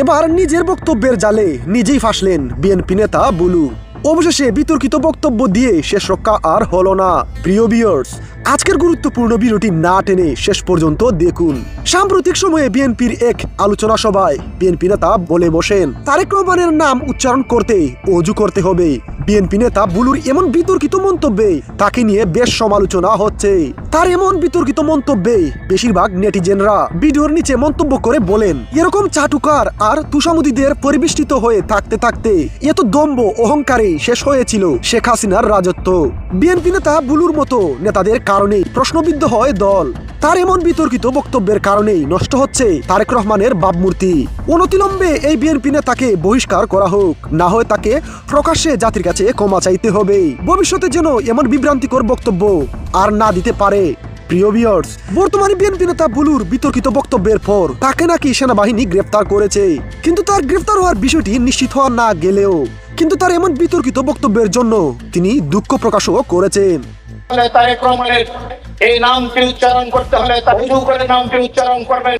এবার নিজের বক্তব্যের জালে নিজেই ফাঁসলেন বিএনপি নেতা বুলু। অবশেষে বিতর্কিত বক্তব্য দিয়ে শেষ রক্ষা আর হলো না। প্রিয় বিয়ার্স আজকের গুরুত্বপূর্ণ ভিডিওটি না টেনে শেষ পর্যন্ত দেখুন। সাম্প্রতিক সময়ে বিএনপির এক আলোচনা সভায় বিএনপি নেতা বলে বসেন, তারেক রহমানের নাম উচ্চারণ করতে অজু করতে হবে। বিএনপি নেতা বুলুর এমন বিতর্কিত মন্তব্যে তাকে নিয়ে বেশ সমালোচনা হচ্ছে। তার এমন বিতর্কিত মন্তব্যে বেশিরভাগ নেটিজেনরা ভিডিওর নিচে মন্তব্য করে বলেন, এরকম চাটুকার আর তুষামুদিদের পরিবেষ্টিত হয়ে থাকতে থাকতে এত দম্ভ অহংকারে শেষ হয়েছিল শেখ হাসিনার রাজত্ব। বিএনপি নেতা বুলুর মতো নেতাদের কারণেই প্রশ্নবিদ্ধ হয় দল। তার এমন বিতর্কিত বক্তব্যের কারণেই নষ্ট হচ্ছে তারেক রহমানের ভাবমূর্তি অনতিলম্বে এই বিএনপি নেতাকে বহিষ্কার করা হোক, না হয় তাকে প্রকাশ্যে জাতির কাছে ক্ষমা চাইতে হবে। ভবিষ্যতে যেন এমন বিভ্রান্তিকর বক্তব্য আর না দিতে পারে। প্রিয় বর্তমানে বিএনপি নেতা বুলুর বিতর্কিত বক্তব্যের পর তাকে নাকি সেনাবাহিনী গ্রেফতার করেছে। কিন্তু তার গ্রেফতার হওয়ার বিষয়টি নিশ্চিত হওয়া না গেলেও, কিন্তু তার এমন বিতর্কিত বক্তব্যের জন্য তিনি দুঃখ প্রকাশও করেছেন। তারেক রহমানের এই নামটি উচ্চারণ করতে হলে তার শুরু করে নামটি উচ্চারণ করবেন